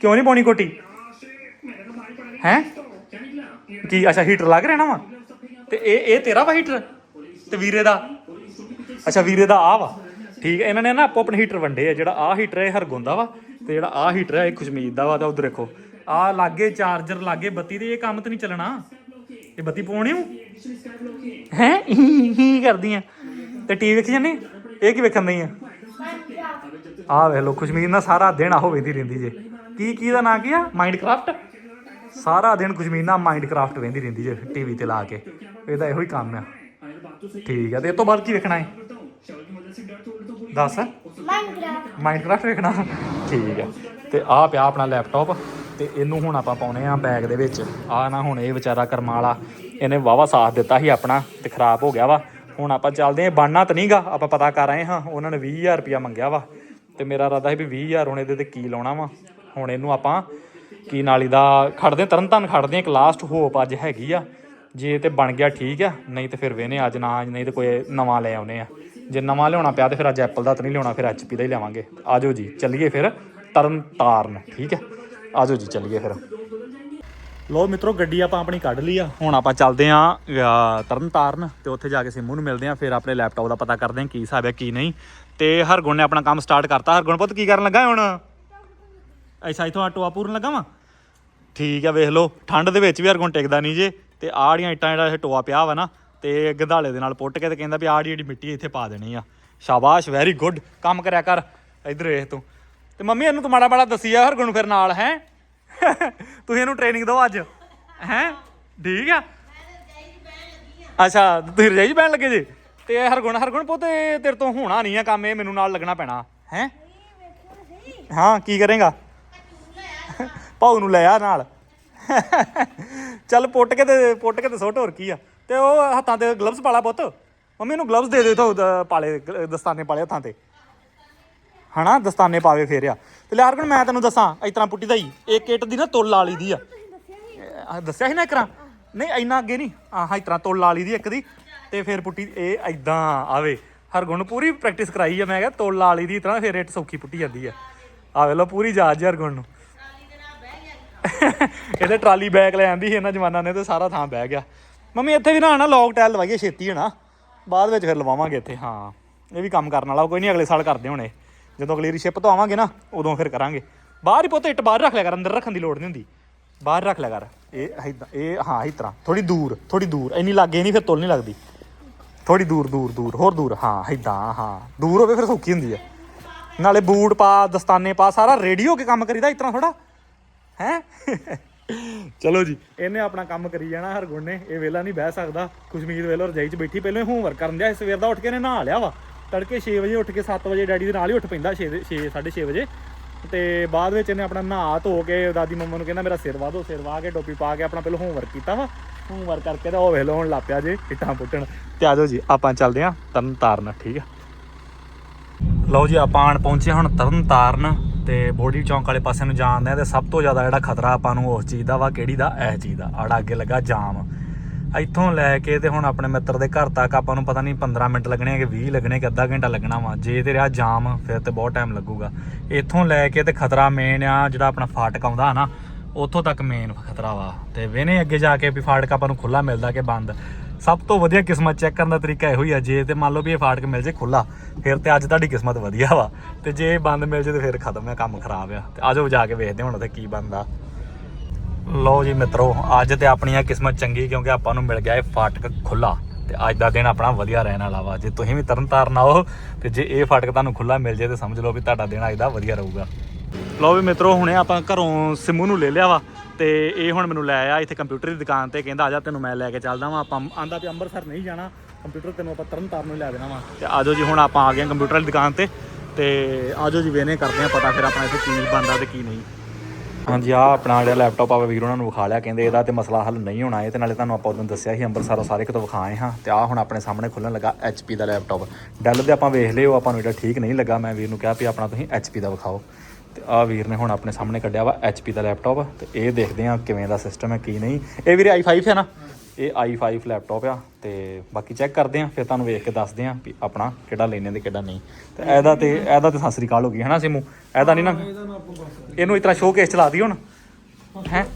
ਕਿਉਂ ਨਹੀਂ ਪਾਉਣੀ ਕੋਟੀ? ਹੈ? ਕੀ, ਅੱਛਾ ਹੀਟਰ ਲੱਗ ਰਹਿਣਾ ਵਾ? ਤੇ ਇਹ ਇਹ ਤੇਰਾ ਵਾ ਹੀਟਰ ਤੇ ਵੀਰੇ ਦਾ? ਅੱਛਾ, ਵੀਰੇ ਦਾ ਆ ਵਾ। ਠੀਕ ਹੈ, ਇਹਨਾਂ ਨੇ ਨਾ ਆਪੋ ਆਪਣੇ ਹੀਟਰ ਵੰਡੇ ਆ। ਜਿਹੜਾ ਆ ਹੀਟਰ ਹੈ ਇਹ ਹਰਗੁੰਦਾ ਵਾ। ਤੇ ਜਿਹੜਾ ਆ ਹੀਟਰ ਹੈ ਇਹ ਖੁਸ਼ਮੀਤ ਦਾ ਵਾ। ਤੇ ਉਧਰ ਦੇਖੋ ਆ ਲਾਗੇ ਚਾਰਜਰ ਲਾਗੇ ਬੱਤੀ ਦੇ ਇਹ ਕੰਮ ਤੇ ਨਹੀਂ ਚੱਲਣਾ। ਇਹ ਬੱਤੀ ਪਾਉਣੀ ਹੂੰ? ਹੈ ਹੀ ਕਰਦੀਆਂ। ਤੇ ਟੀਵੀ ਵੇਖ ਜਾਂਦੇ? ਇਹ ਕੀ ਵੇਖਣ ਨਹੀਂ ਆ? ਆ ਵੇਖ ਲੋ ਖੁਸ਼ਮੀਤ ਨਾਲ ਸਾਰਾ ਦਿਨ ਆਹੋ ਵੇਂਦੀ ਰਹਿੰਦੀ ਜੇ। ਕੀ ਕੀ ਦਾ ਨਾਂ ਕੀ ਆ? ਮਾਈਂਡਕ੍ਰਾਫਟ ਸਾਰਾ ਦਿਨ ਖੁਸ਼ਮੀਤ ਨਾਲ ਮਾਈਂਡਕ੍ਰਾਫਟ ਵੇਂਦੀ ਰਹਿੰਦੀ ਜੇ ਟੀਵੀ ਤੇ ਲਾ ਕੇ। ਇਹਦਾ ਇਹੋ ਹੀ ਕੰਮ ਆ। ਠੀਕ ਆ, ਤੇ ਇਹ ਤੋਂ ਬਾਅਦ ਕੀ ਵੇਖਣਾ ਹੈ? ਦੱਸ। ਮਾਈਨਕ੍ਰਾਫਟ ਮਾਈਨਕ੍ਰਾਫਟ ਵੇਖਣਾ। ਠੀਕ ਹੈ ਤੇ ਆਹ ਪਿਆ ਆਪਣਾ ਲੈਪਟਾਪ ਤੇ ਇਹਨੂੰ ਹੁਣ ਆਪਾਂ ਪਾਉਣੇ ਆ ਬੈਗ ਦੇ ਵਿੱਚ। ਆ ਨਾ ਹੁਣ ਇਹ ਵਿਚਾਰਾ ਕਰਮਾਂ ਵਾਲਾ, ਇਹਨੇ ਵਾਵਾ ਸਾਥ ਦਿੱਤਾ ਸੀ ਆਪਣਾ ਤੇ ਖਰਾਬ ਹੋ ਗਿਆ ਵਾ। ਹੁਣ ਆਪਾਂ ਚੱਲਦੇ ਆ ਬਣਨਾ ਤਾਂ ਨਹੀਂਗਾ, ਆਪਾਂ ਪਤਾ ਕਰ ਆਏ ਹਾਂ, ਉਹਨਾਂ ਨੇ 20000 ਰੁਪਇਆ ਮੰਗਿਆ ਵਾ। ਤੇ ਮੇਰਾ ਇਰਾਦਾ ਸੀ ਵੀ 20000 ਹੁਣ ਇਹਦੇ ਤੇ ਕੀ ਲਾਉਣਾ ਵਾ। ਹੁਣ ਇਹਨੂੰ ਆਪਾਂ ਕੀ ਨਾਲੀ ਦਾ ਖੜਦੇ ਤਰਨ ਤਾਰਨ ਖੜਦੇ ਆ ਇੱਕ ਲਾਸਟ ਹੋਪ ਅੱਜ ਹੈਗੀ ਆ। ਜੇ ਤੇ ਬਣ ਗਿਆ ਠੀਕ ਆ, ਨਹੀਂ ਤੇ ਫਿਰ ਵੇਨੇ ਅੱਜ ਨਾ, ਨਹੀਂ ਤੇ ਕੋਈ ਨਵਾਂ ਲੈ ਆਉਨੇ ਆ। ਜੇ ਨਵਾਂ ਲਿਆਉਣਾ ਪਿਆ ਤੇ ਫਿਰ ਅੱਜ ਐਪਲ ਦਾ ਤਾਂ ਨਹੀਂ ਲਿਆਉਣਾ, ਫਿਰ ਐਚਪੀ ਦਾ ਹੀ ਲਿਆਵਾਂਗੇ। ਆਜੋ ਜੀ, ਚੱਲੀਏ ਫਿਰ ਤਰਨ ਤਾਰਨ ਠੀਕ ਹੈ ਆਜੋ ਜੀ, ਚੱਲੀਏ ਫਿਰ। ਲੋ ਮਿੱਤਰੋ, ਗੱਡੀ ਆਪਾਂ ਆਪਣੀ ਕੱਢ ਲਈ ਆ। ਹੁਣ ਆਪਾਂ ਚੱਲਦੇ ਆ ਤਰਨ ਤਾਰਨ ਤੇ ਉੱਥੇ ਜਾ ਕੇ ਸਿੰਮੂ ਨੂੰ ਮਿਲਦੇ ਆ ਫਿਰ ਆਪਣੇ ਲੈਪਟਾਪ ਦਾ ਪਤਾ ਕਰਦੇ ਆ ਕੀ ਹਿਸਾਬ ਹੈ, ਕੀ ਨਹੀਂ। ਤੇ ਹਰਗੁਣ ਨੇ ਆਪਣਾ ਕੰਮ ਸਟਾਰਟ ਕਰਤਾ। ਹਰਗੁਣ ਪੁੱਤ, ਕੀ ਕਰਨ ਲੱਗਾ ਹੁਣ? ਐਸਾ ਇਥੋਂ ਟੋਆ ਪੂਰਨ ਲੱਗਾ ਵਾ? ਠੀਕ ਆ ਵੇਖ ਲਓ। ਠੰਡ ਦੇ ਵਿੱਚ ਵੀ ਹਰਗੁਣ ਟਿਕਦਾ ਨਹੀਂ ਜੇ। ਤੇ ਆੜੀਆਂ ਇੱਟਾਂ ਜਿਹੜਾ ਇਹ ਟੋਆ ਪਿਆ ਵਾ ਨਾ ਤੇ ਗਧਾਲੇ ਦੇ ਨਾਲ ਪੁੱਟ ਕੇ ਤੇ ਕਹਿੰਦਾ ਵੀ ਆੜੀ ਜਿਹੜੀ ਮਿੱਟੀ ਇੱਥੇ ਪਾ ਦੇਣੀ ਆ। ਸ਼ਾਬਾਸ਼ ਵੈਰੀ ਗੁੱਡ ਕੰਮ ਕਰਿਆ ਕਰ ਇਧਰ ਵੇਖ ਤੂੰ। ਤੇ ਮੰਮੀ ਇਹਨੂੰ ਤੂੰ ਮਾੜਾ ਮਾੜਾ ਦੱਸੀ ਆ ਹਰਗੁਣ ਫਿਰ ਨਾਲ ਹੈ? ਤੁਸੀਂ ਇਹਨੂੰ ਟ੍ਰੇਨਿੰਗ ਦਿਓ ਅੱਜ। ਹੈ? ਠੀਕ ਆ? ਅੱਛਾ ਤੁਸੀਂ ਰਜਾਈ 'ਚ ਬਹਿਣ ਲੱਗੇ ਜੇ? ਤੇ ਇਹ ਹਰਗੁਣ ਹਰਗੁਣ ਪੁੱਤ ਇਹ ਤੇਰੇ ਤੋਂ ਹੋਣਾ ਨਹੀਂ ਆ ਕੰਮ ਇਹ ਮੈਨੂੰ ਨਾਲ ਲੱਗਣਾ ਪੈਣਾ। ਹੈ? ਹਾਂ ਕੀ ਕਰੇਗਾ? ਭਾਊ ਨੂੰ ਲੈ ਆ ਨਾਲ। ਚੱਲ ਪੁੱਟ ਕੇ ਤੇ ਪੁੱਟ ਕੇ ਤੇ ਸੁੱਟ, ਹੋਰ ਕੀ ਆ। ਤੇ ਉਹ ਹੱਥਾਂ ਤੇ ਗਲਵਸ ਪਾਲਾ ਪੁੱਤ। ਮੰਮੀ ਨੂੰ ਗਲਵਸ ਦੇ ਦੇ ਤੋ ਪਾਲੇ, ਦਸਤਾਨੇ ਪਾਲੇ ਹੱਥਾਂ ਤੇ। ਹਨਾ, ਦਸਤਾਨੇ ਪਾਵੇ ਫੇਰ ਆ। ਤੇ ਲੈ ਹਰਗੁਣ ਮੈਂ ਤੈਨੂੰ ਦੱਸਾਂ, ਇਸ ਤਰ੍ਹਾਂ ਪੁੱਟੀ ਦਾ ਹੀ ਇੱਕ ਇੱਟ ਦੀ ਨਾ ਤੁੱਲ ਵਾਲੀ ਦੀ ਆ। ਦੱਸਿਆ ਸੀ ਨਾ ਇੱਕ ਰਾਂ ਨਹੀਂ, ਇੰਨਾ ਅੱਗੇ ਨਹੀਂ। ਆਹ, ਇਸ ਤਰ੍ਹਾਂ ਤੁੱਲ ਵਾਲੀ ਦੀ ਇੱਕ ਦੀ। ਤੇ ਫਿਰ ਪੁੱਟੀ, ਇਹ ਐਦਾਂ ਆਵੇ। ਹਰਗੁਣ ਪੂਰੀ ਪ੍ਰੈਕਟਿਸ ਕਰਾਈ ਆ, ਮੈਂ ਕਿਹਾ ਤੁੱਲ ਵਾਲੀ ਦੀ ਤਰ੍ਹਾਂ ਫਿਰ ਇੱਟ ਸੌਖੀ ਪੁੱਟੀ ਜਾਂਦੀ ਆ। ਆ ਵੇ ਲੋ ਪੂਰੀ ਜਾਜ ਹਰਗੁਣ ਨੂੰ। ਇਹਦੇ ਟਰਾਲੀ ਬੈਗ ਲੈ ਆਂਦੀ ਸੀ ਇਹਨਾਂ ਜਵਾਨਾਂ ਨੇ ਤੇ ਸਾਰਾ ਥਾਂ ਬਹਿ ਗਿਆ। ਮੰਮੀ, ਇੱਥੇ ਵੀ ਨਾ ਨਾ ਲੌਕ ਟਾਇਲ ਲਵਾਈਏ, ਛੇਤੀ ਹਨਾ ਬਾਅਦ ਵਿੱਚ ਫਿਰ ਲਵਾਵਾਂਗੇ ਇੱਥੇ, ਹਾਂ। ਇਹ ਵੀ ਕੰਮ ਕਰਨ ਵਾਲਾ ਕੋਈ ਨਹੀਂ ਅਗਲੇ ਸਾਲ ਕਰਦੇ ਹੋਣੇ। ਜਦੋਂ ਅਗਲੀ ਰਿਸ਼ਿਪ ਤੋਂ ਆਵਾਂਗੇ ਨਾ, ਉਦੋਂ ਫਿਰ ਕਰਾਂਗੇ। ਬਾਹਰ ਹੀ ਪੁੱਤ, ਇੱਟ ਬਾਹਰ ਰੱਖ ਲਿਆ ਕਰ, ਅੰਦਰ ਰੱਖਣ ਦੀ ਲੋੜ ਨਹੀਂ ਹੁੰਦੀ। ਬਾਹਰ ਰੱਖ ਲਿਆ ਕਰ। ਇਹ ਏਦਾਂ ਇਹ, ਹਾਂ, ਇਸ ਤਰ੍ਹਾਂ। ਥੋੜੀ ਦੂਰ ਥੋੜੀ ਦੂਰ। ਇੰਨੀ ਲੱਗੇ ਨਹੀਂ ਫਿਰ ਤੁਲ ਨਹੀਂ ਲੱਗਦੀ। ਥੋੜੀ ਦੂਰ ਦੂਰ ਦੂਰ, ਹੋਰ ਦੂਰ। ਹਾਂ ਇਦਾਂ ਹਾਂ। ਦੂਰ ਹੋਵੇ ਫਿਰ ਸੌਖੀ ਹੁੰਦੀ ਹੈ। ਨਾਲੇ ਬੂਟ ਪਾ, ਦਸਤਾਨੇ ਪਾ, ਸਾਰਾ ਰੈਡੀ ਹੋ ਕੇ ਕੰਮ ਕਰੀਦਾ, ਇਸ ਤਰ੍ਹਾਂ ਥੋੜਾ ਹੈ? ਚਲੋ ਜੀ, ਇਹਨੇ ਆਪਣਾ ਕੰਮ ਕਰੀ ਜਾਣਾ ਹਰਗੁਣ ਨੇ, ਇਹ ਵੇਲਾ ਨਹੀਂ ਬਹਿ ਸਕਦਾ। ਖੁਸ਼ਮੀਤ ਵੇਲੋ ਰਜਾਈ 'ਚ ਬੈਠੀ, ਪਹਿਲਾਂ ਹੋਮਵਰਕ ਕਰਨ ਦਿਆ ਸਵੇਰ ਦਾ ਉੱਠ ਕੇ ਇਹਨੇ ਨਹਾ ਲਿਆ ਵਾ। ਤੜਕੇ 6 ਵਜੇ ਉੱਠ ਕੇ 7 ਵਜੇ ਡੈਡੀ ਦੇ ਨਾਲ ਹੀ ਉੱਠ ਪੈਂਦਾ 6 6:30 ਵਜੇ। ਤੇ ਬਾਅਦ ਵਿੱਚ ਇਹਨੇ ਆਪਣਾ ਨਹਾ ਧੋ ਕੇ ਦਾਦੀ ਮੰਮਾ ਨੂੰ ਕਹਿੰਦਾ, ਮੇਰਾ ਸਿਰ ਵਾ ਦੋ, ਸਿਰ ਵਾ ਕੇ ਟੋਪੀ ਪਾ ਕੇ ਆਪਣਾ ਪਹਿਲਾਂ ਹੋਮਵਰਕ ਕੀਤਾ ਵਾ। ਹੋਮਵਰਕ ਕਰਕੇ ਤਾਂ ਉਹ ਵੇਲੋ ਹੁਣ ਲਾਪਿਆ ਜੇ, ਇੱਟਾਂ ਪੁੱਟਣ। ਤੇ ਆਜੋ ਜੀ, ਆਪਾਂ ਚੱਲਦੇ ਆਂ ਤਰਨ ਤਾਰਨ ਠੀਕ ਆ? ਲਓ ਜੀ, ਆਪਾਂ ਆਣ ਪਹੁੰਚੇ ਹੁਣ ਤਰਨ ਤਾਰਨ ਤੇ ਬੋਡੀ ਚੌਂਕ ਵਾਲੇ ਪਾਸੇ ਨੂੰ ਜਾਂਦੇ ਆ ਤੇ ਸਭ ਤੋਂ ਜ਼ਿਆਦਾ ਜਿਹੜਾ ਖਤਰਾ ਆਪਾਂ ਨੂੰ ਉਸ ਚੀਜ਼ ਦਾ ਵਾ, ਕਿਹੜੀ ਦਾ? ਇਹ ਚੀਜ਼ ਦਾ। ਆੜਾ ਅੱਗੇ ਲੱਗਾ ਜਾਮ। ਇੱਥੋਂ ਲੈ ਕੇ ਤੇ ਹੁਣ ਆਪਣੇ ਮਿੱਤਰ ਦੇ ਘਰ ਤੱਕ ਆਪਾਂ ਨੂੰ ਪਤਾ ਨਹੀਂ 15 ਮਿੰਟ ਲੱਗਣੇ ਕਿ 20 ਲੱਗਣੇ ਕਿ ਅੱਧਾ ਘੰਟਾ ਲੱਗਣਾ ਵਾ। ਜੇ ਤੇ ਰਿਹਾ ਜਾਮ, ਫਿਰ ਤੇ ਬਹੁਤ ਟਾਈਮ ਲੱਗੂਗਾ। ਇੱਥੋਂ ਲੈ ਕੇ ਤੇ ਖਤਰਾ ਮੇਨ ਆ ਜਿਹੜਾ ਆਪਣਾ ਫਾਟਕ ਆਉਂਦਾ ਨਾ, ਉੱਥੋਂ ਤੱਕ ਮੇਨ ਖਤਰਾ ਵਾ। ਤੇ ਵੇਨੇ ਅੱਗੇ ਜਾ ਕੇ ਵੀ ਫਾਟਕ ਆਪਾਂ ਨੂੰ ਖੁੱਲਾ ਮਿਲਦਾ ਕਿ ਬੰਦ। ਸਭ ਤੋਂ ਵਧੀਆ ਕਿਸਮਤ ਚੈੱਕ ਕਰਨ ਦਾ ਤਰੀਕਾ ਇਹੋ ਹੀ ਆ, ਜੇ ਤੇ ਮੰਨ ਲਓ ਵੀ ਇਹ ਫਾਟਕ ਮਿਲ ਜੇ ਖੁੱਲਾ ਫਿਰ ਤੇ ਅੱਜ ਤੁਹਾਡੀ ਕਿਸਮਤ ਵਧੀਆ ਵਾ। ਤੇ ਜੇ ਇਹ ਬੰਦ ਮਿਲ ਜੇ ਤੇ ਫਿਰ ਖਤਮ ਆ, ਕੰਮ ਖਰਾਬ ਆ। ਤੇ ਆਜੋ ਜਾ ਕੇ ਵੇਖਦੇ ਹੁਣ ਉੱਥੇ ਕੀ ਬਣਦਾ। ਲਓ ਜੀ ਮਿੱਤਰੋ, ਅੱਜ ਤੇ ਆਪਣੀ ਆ ਕਿਸਮਤ ਚੰਗੀ ਕਿਉਂਕਿ ਆਪਾਂ ਨੂੰ ਮਿਲ ਗਿਆ ਇਹ ਫਾਟਕ ਖੁੱਲਾ ਤੇ ਅੱਜ ਦਾ ਦਿਨ ਆਪਣਾ ਵਧੀਆ ਰਹਿਣ ਵਾਲਾ ਵਾ। ਜੇ ਤੁਸੀਂ ਵੀ ਤਰਨ ਤਾਰਨ ਆਓ, ਤੇ ਜੇ ਇਹ ਫਾਟਕ ਤੁਹਾਨੂੰ ਖੁੱਲਾ ਮਿਲ ਜੇ ਤੇ ਸਮਝ ਲਓ ਵੀ ਤੁਹਾਡਾ ਦਿਨ ਅੱਜ ਦਾ ਵਧੀਆ ਰਹੂਗਾ। ਲਓ ਵੀ ਮਿੱਤਰੋ, ਹੁਣੇ ਆਪਾਂ ਘਰੋਂ ਸਿਮੂ ਨੂੰ ਲੈ ਲਿਆ ਵਾ ਤੇ ਇਹ ਹੁਣ ਮੈਨੂੰ ਲੈ ਆਇਆ ਇੱਥੇ ਕੰਪਿਊਟਰ ਦੀ ਦੁਕਾਨ ਤੇ, ਕਹਿੰਦਾ ਆ ਜਾ ਤੈਨੂੰ ਮੈਂ ਲੈ ਕੇ ਚੱਲਦਾ ਵਾਂ। ਆਪਾਂ ਆਂਦਾ ਵੀ ਅੰਮ੍ਰਿਤਸਰ ਨਹੀਂ ਜਾਣਾ, ਕੰਪਿਊਟਰ ਤੈਨੂੰ ਆਪਾਂ ਤਰਨ ਤਾਰਨ ਨੂੰ ਲੈ ਦੇਣਾ ਵਾ। ਤੇ ਆਜੋ ਜੀ, ਹੁਣ ਆਪਾਂ ਆ ਗਏ ਹਾਂ ਕੰਪਿਊਟਰ ਦੀ ਦੁਕਾਨ ਤੇ ਤੇ ਆਜੋ ਜੀ ਵੇਨੇ ਕਰਦੇ ਆ ਪਤਾ ਫਿਰ ਆਪਣਾ ਇੱਥੇ ਕੀ ਬਣਦਾ ਤੇ ਕੀ ਨਹੀਂ। ਹਾਂਜੀ ਆ ਆਪਣਾ ਜਿਹੜਾ ਲੈਪਟਾਪ ਆ ਵੀਰ ਉਹਨਾਂ ਨੂੰ ਵਿਖਾ ਲਿਆ, ਕਹਿੰਦੇ ਇਹਦਾ ਤੇ ਮਸਲਾ ਹੱਲ ਨਹੀਂ ਹੋਣਾ ਇਹ ਤੇ ਨਾਲੇ ਤੁਹਾਨੂੰ ਆਪਾਂ ਉਦੋਂ ਦੱਸਿਆ ਸੀ ਅੰਮ੍ਰਿਤਸਰੋਂ ਸਾਰੇ ਕਿਤੋਂ ਵਿਖਾਏ ਹਾਂ। ਤੇ ਆ ਹੁਣ ਆਪਣੇ ਸਾਹਮਣੇ ਖੁੱਲਣ ਲੱਗਾ HP ਦਾ ਲੈਪਟਾਪ ਡੈਲ ਦੇ ਆਪਾਂ ਵੇਖ ਲਿਓ ਆਪਾਂ ਨੂੰ ਜਿਹੜਾ ਠੀਕ ਨਹੀਂ ਲੱਗਾ, ਮੈਂ ਵੀਰ ਨੂੰ ਕਿਹਾ ਵੀ ਆਪਣਾ ਤੁਸੀਂ HP ਦਾ ਵਿਖਾਓ। ਤੇ ਆ ਵੀਰ ਨੇ ਹੁਣ ਆਪਣੇ ਸਾਹਮਣੇ ਕੱਢਿਆ ਵਾ HP ਦਾ ਲੈਪਟਾਪ ਤੇ ਇਹ ਦੇਖਦੇ ਆ ਕਿਵੇਂ ਦਾ ਸਿਸਟਮ ਹੈ ਕੀ ਨਹੀਂ। ਇਹ ਵੀਰੇ i5 ਹੈ ਨਾ? ਇਹ i5 ਲੈਪਟਾਪ ਆ ਤੇ ਬਾਕੀ ਚੈੱਕ ਕਰਦੇ ਆ ਫਿਰ ਤੁਹਾਨੂੰ ਵੇਖ ਕੇ ਦੱਸਦੇ ਆ ਵੀ ਆਪਣਾ ਕਿਹੜਾ ਲੈਣੇ ਤੇ ਕਿਹੜਾ ਨਹੀਂ। ਤੇ ਇਹਦਾ ਤੇ ਇਹਦਾ ਤੇ ਸਤਿ ਸ੍ਰੀ ਅਕਾਲ ਹੋ ਗਈ ਹੈ ਨਾ ਸਿਮੂ? ਇਹਦਾ ਨਹੀਂ ਨਾ? ਇਹਨੂੰ ਇਸ ਤਰ੍ਹਾਂ ਸ਼ੋਕੇਸ ਚਲਾ ਦੀ ਹੁਣ। ਹੈ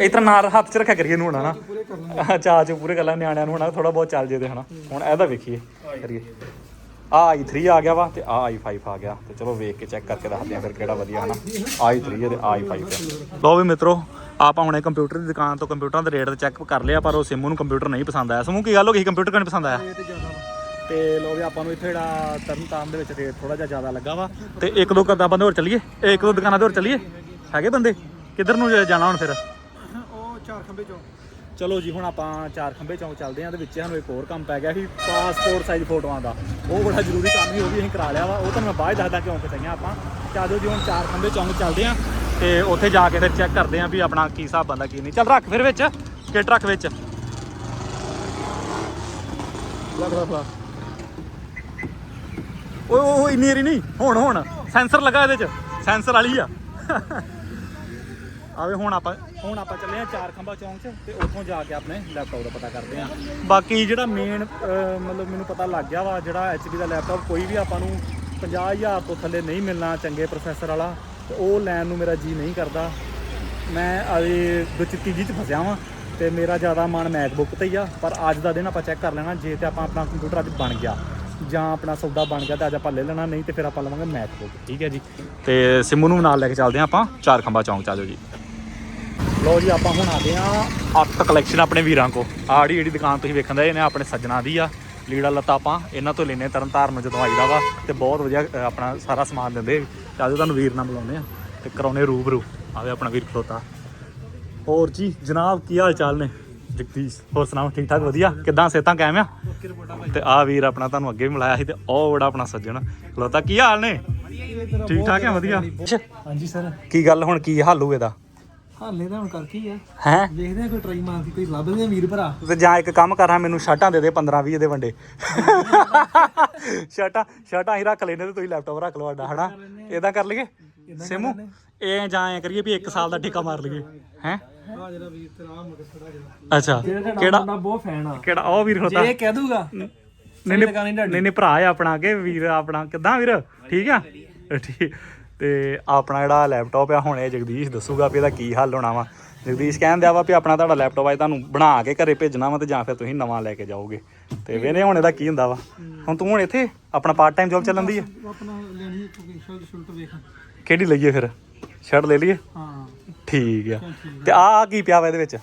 ਇਸ ਤਰ੍ਹਾਂ ਨਾਲ ਹੱਥ 'ਚ ਰੱਖਿਆ ਕਰੀਏ ਇਹਨੂੰ ਹੁਣ ਹਨਾ? ਚਾਹ ਚ ਪੂਰੇ ਕਰ ਲੈ ਨਿਆਣਿਆਂ ਨੂੰ ਹਨਾ ਥੋੜਾ ਬਹੁਤ ਚੱਲ ਜੇ ਤੇ ਹਨਾ? ਹੁਣ ਇਹਦਾ ਵੇਖੀਏ ਕਰੀਏ। ਆ i3 ਆ ਗਿਆ ਵਾ ਤੇ ਆ i5 ਆ ਗਿਆ। ਤੇ ਚਲੋ ਵੇਖ ਕੇ ਚੈੱਕ ਕਰਕੇ ਦੱਸਦੇ ਆ ਫਿਰ ਕਿਹੜਾ ਵਧੀਆ ਹਨਾ। i3 ਤੇ i5 ਤੇ ਲੋ ਵੀ ਮਿੱਤਰੋ ਆਪਾਂ ਹੁਣੇ ਕੰਪਿਊਟਰ ਦੀ ਦੁਕਾਨ ਤੋਂ ਕੰਪਿਊਟਰਾਂ ਦੇ ਰੇਟ ਚੈੱਕ ਕਰ ਲਿਆ ਪਰ ਉਹ ਸਿੰਮੂ ਨੂੰ ਕੰਪਿਊਟਰ ਨਹੀਂ ਪਸੰਦ ਆਇਆ। ਸਮੂਹ ਕੀ ਗੱਲ ਹੋ ਗਈ? ਕੰਪਿਊਟਰ ਕਿਉਂ ਨਹੀਂ ਪਸੰਦ ਆਇਆ? ਤੇ ਲੋ ਵੀ। ਆਪਾਂ ਨੂੰ ਇੱਥੇ ਜਿਹੜਾ ਤਰਨਤਾਰਨ ਦੇ ਵਿੱਚ ਰੇਟ ਥੋੜਾ ਜਿਹਾ ਜ਼ਿਆਦਾ ਲੱਗਾ ਵਾ। ਤੇ ਇੱਕ ਦੋ ਕਿਤਾਬਾਂ ਦੇ ਹੋਰ ਚੱਲੀਏ? ਇੱਕ ਦੋ ਦੁਕਾਨਾਂ ਦੇ ਹੋਰ ਚੱਲੀਏ? ਹੈਗੇ ਬੰਦੇ? ਕਿੱਧਰ ਨੂੰ ਜਾਣਾ ਹੁਣ ਫਿਰ? ਉਹ ਚਾਰ ਖੰਬੇ ਚੋਂ। ਚਲੋ ਜੀ, ਹੁਣ ਆਪਾਂ ਚਾਰ ਖੰਬੇ ਚੌਂਕ ਚੱਲਦੇ ਆਂ ਤੇ ਵਿੱਚ ਸਾਨੂੰ ਇੱਕ ਹੋਰ ਕੰਮ ਪੈ ਗਿਆ ਸੀ ਪਾਸਪੋਰਟ ਸਾਈਜ਼ ਫੋਟੋਆਂ ਦਾ। ਉਹ ਬੜਾ ਜ਼ਰੂਰੀ ਕੰਮ ਹੀ ਉਹ ਵੀ ਅਸੀਂ ਕਰਾ ਲਿਆ ਵਾ। ਉਹ ਤੁਹਾਨੂੰ ਮੈਂ ਬਾਅਦ ਦੱਸਦਾ ਕਿਉਂ ਕਿਤਈਆਂ ਆਪਾਂ। ਚੱਲੋ ਜੀ, ਹੁਣ ਚਾਰ ਖੰਬੇ ਚੌਂਕ ਚੱਲਦੇ ਆਂ, ਤੇ ਉੱਥੇ ਜਾ ਕੇ ਫਿਰ ਚੈੱਕ ਕਰਦੇ ਆਂ ਵੀ ਆਪਣਾ ਕੀ ਹਿਸਾਬ ਬੰਦਾ ਕੀ ਨਹੀਂ। ਚੱਲ ਰੱਖ ਫਿਰ ਵਿੱਚ, ਕਿਟ ਰੱਖ ਵਿੱਚ। ਲੱਗ ਲੱਗ ਓਏ ਓਏ ਓਏ, ਇੰਨੀ ਏਰੀ ਨਹੀਂ, ਹੁਣ ਹੁਣ। ਸੈਂਸਰ ਲੱਗਾ ਇਹਦੇ 'ਚ, ਸੈਂਸਰ ਵਾਲੀ ਆ। ਆਵੇ, ਹੁਣ ਆਪਾਂ ਹੁਣ ਆਪਾਂ ਚੱਲੇ ਆ ਚਾਰ ਖੰਭਾ ਚੌਂਕ 'ਚ ਤੇ ਉੱਥੋਂ ਜਾ ਕੇ ਆਪਣੇ ਲੈਪਟਾਪ ਦਾ ਪਤਾ ਕਰਦੇ ਆ ਬਾਕੀ ਜਿਹੜਾ ਮੇਨ ਮਤਲਬ ਮੈਨੂੰ ਪਤਾ ਲੱਗ ਗਿਆ ਵਾ, ਜਿਹੜਾ HP ਦਾ ਲੈਪਟਾਪ ਕੋਈ ਵੀ ਆਪਾਂ ਨੂੰ 50000 ਤੋਂ ਥੱਲੇ ਨਹੀਂ ਮਿਲਣਾ ਚੰਗੇ ਪ੍ਰੋਸੈਸਰ ਵਾਲਾ, ਤੇ ਉਹ ਲੈਣ ਨੂੰ ਮੇਰਾ ਜੀ ਨਹੀਂ ਕਰਦਾ। ਮੈਂ ਅਜੇ ਦੁਚਿੱਤੀ ਜੀ 'ਚ ਫਸਿਆ ਵਾਂ ਤੇ ਮੇਰਾ ਜ਼ਿਆਦਾ ਮਨ ਮੈਕਬੁੱਕ ਤੇ ਹੀ ਆ, ਪਰ ਅੱਜ ਦਾ ਦਿਨ ਆਪਾਂ ਚੈੱਕ ਕਰ ਲੈਣਾ, ਜੇ ਤੇ ਆਪਾਂ ਆਪਣਾ ਕੰਪਿਊਟਰ ਅੱਜ ਬਣ ਗਿਆ, ਜਾਂ ਆਪਣਾ ਸੌਦਾ ਬਣ ਗਿਆ ਤਾਂ ਅੱਜ ਆਪਾਂ ਲੈ ਲੈਣਾ, ਨਹੀਂ ਤੇ ਫਿਰ ਆਪਾਂ ਲਵਾਂਗੇ ਮੈਕਬੁੱਕ ਠੀਕ ਹੈ ਜੀ? ਤੇ ਸਿਮੂ ਨੂੰ ਨਾਲ ਲੈ ਕੇ ਚੱਲਦੇ ਆ ਆਪਾਂ, ਚਾਰ ਖੰਭਾ ਚੌਂਕ ਚੱਲ ਜਾਓ ਜੀ। ਲੋ ਜੀ ਆਪਾਂ ਹੁਣ ਆ ਗਏ ਆ ਅੱਤ ਕਲੈਕਸ਼ਨ ਆਪਣੇ ਵੀਰਾਂ ਕੋ ਆੜੀ ਜਿਹੜੀ ਦੁਕਾਨ ਤੁਸੀਂ ਵੇਖਣ ਦਾ ਇਹਨੇ ਆਪਣੇ ਸੱਜਣਾ ਦੀ ਆ ਲੀੜਾ ਲੱਤਾ ਆਪਾਂ ਇਹਨਾਂ ਤੋਂ ਲੈਨੇ ਤਰਨ ਤਾਰਨ ਜਦੋਂ ਆਈਦਾ ਵਾ ਤੇ ਬਹੁਤ ਵਧੀਆ ਆਪਣਾ ਸਾਰਾ ਸਮਾਨ ਦਿੰਦੇ। ਚਾਹੋ ਤੁਹਾਨੂੰ ਵੀਰ ਨਾਲ ਬੁਲਾਉਂਦੇ ਆ ਤੇ ਕਰਾਉਨੇ ਰੂਬਰੂ। ਆਵੇ ਆਪਣਾ ਵੀਰ ਖਲੋਤਾ। ਹੋਰ ਜੀ ਜਨਾਬ ਕੀ ਹਾਲ ਚਾਲ ਨੇ? ਜਗਦੀਸ਼ ਹੋਰ ਸੁਣਾਓ ਠੀਕ ਠਾਕ ਵਧੀਆ? ਕਿਦਾਂ ਸਿਹਤਾਂ ਕਾਇਮ ਆ? ਤੇ ਆ ਵੀਰ ਆਪਣਾ ਤੁਹਾਨੂੰ ਅੱਗੇ ਵੀ ਮਿਲਾਇਆ ਸੀ ਤੇ ਉਹ ਬੜਾ ਆਪਣਾ ਸੱਜਣ। ਖਲੋਤਾ ਕੀ ਹਾਲ ਨੇ? ਠੀਕ ਠਾਕ ਆ ਵਧੀਆ? ਹਾਂਜੀ ਸਰ। ਕੀ ਗੱਲ ਹੁਣ ਕੀ ਹਾਲੂ ਇਹਦਾ? ਹਾਲੇ ਤਾਂ ਹੁਣ ਕਰ ਕੀ ਆ? ਹੈ? ਦੇਖਦੇ ਆ ਕੋਈ ਟਰਾਈ ਮਾਰ ਕੇ ਕੋਈ ਲੱਭਦੇ ਆ ਵੀਰ ਭਰਾ? ਤੇ ਜਾਂ ਇੱਕ ਕੰਮ ਕਰਾਂ ਮੈਨੂੰ ਸ਼ਰਟਾਂ ਦੇ ਦੇ 15 20 ਦੇ ਵੰਡੇ। ਸ਼ਰਟਾਂ ਸ਼ਰਟਾਂ ਹੀ ਰੱਖ ਲੈਨੇ ਤੇ ਤੁਸੀਂ ਲੈਪਟਾਪ ਰੱਖ ਲਓ ਸਾਡਾ ਹਨਾ? ਇਦਾਂ ਕਰ ਲਈਏ? ਸਿਮੂ ਇਹ ਜਾਂ ਐ ਕਰੀਏ ਵੀ 1 ਸਾਲ ਦਾ ਠੇਕਾ ਮਾਰ ਲਈਏ ਹੈ? ਆ ਜਿਹੜਾ ਵੀਰ ਤੇਰਾ ਮਗਰ ਖੜਾ ਜਿਹੜਾ। ਅੱਛਾ ਜਿਹੜਾ ਕਿਹੜਾ? ਤੁਹਾਡਾ ਬਹੁਤ ਫੈਨ ਆ। ਕਿਹੜਾ? ਉਹ ਵੀਰ ਹੁੰਦਾ ਜੇ ਇਹ ਕਹਿ ਦੂਗਾ ਨਹੀਂ ਨਹੀਂ ਨਹੀਂ ਨਹੀਂ ਭਰਾ ਆ ਆਪਣਾ ਕਿ ਵੀਰ ਆਪਣਾ। ਕਿੱਦਾਂ ਵੀਰ? ਠੀਕ ਆ? ਠੀਕ। ਤੇ ਆਪਣਾ ਜਿਹੜਾ ਲੈਪਟਾਪ ਆ ਹੁਣ ਇਹ ਜਗਦੀਸ਼ ਦੱਸੂਗਾ ਵੀ ਇਹਦਾ ਕੀ ਹੱਲ ਹੋਣਾ ਵਾ। ਜਗਦੀਸ਼ ਕਹਿੰਦੇ ਆ ਵਾ ਵੀ ਆਪਣਾ ਤੁਹਾਡਾ ਲੈਪਟਾਪ ਆ ਤੁਹਾਨੂੰ ਬਣਾ ਕੇ ਘਰੇ ਭੇਜਣਾ ਵਾ ਤੇ ਜਾਂ ਫਿਰ ਤੁਸੀਂ ਨਵਾਂ ਲੈ ਕੇ ਜਾਓਗੇ। ਤੇ ਵੇਨੇ ਹੁਣ ਇਹਦਾ ਕੀ ਹੁੰਦਾ ਵਾ। ਹੁਣ ਤੂੰ ਹੁਣ ਇੱਥੇ ਆਪਣਾ ਪਾਰਟ ਟਾਈਮ ਜੌਬ ਚੱਲਣ ਦੀ ਆ? ਆਪਣਾ ਲੈਣੀ ਸ਼ਰਟ ਸ਼ੁਲਟ ਵੇਖ। ਕਿਹੜੀ ਲਈਏ ਫਿਰ? ਸ਼ਰਟ ਲੈ ਲਈਏ? ਹਾਂ। ਠੀਕ ਆ। ਤੇ ਆ ਕੀ ਪਿਆ ਵਾ ਇਹਦੇ ਵਿੱਚ?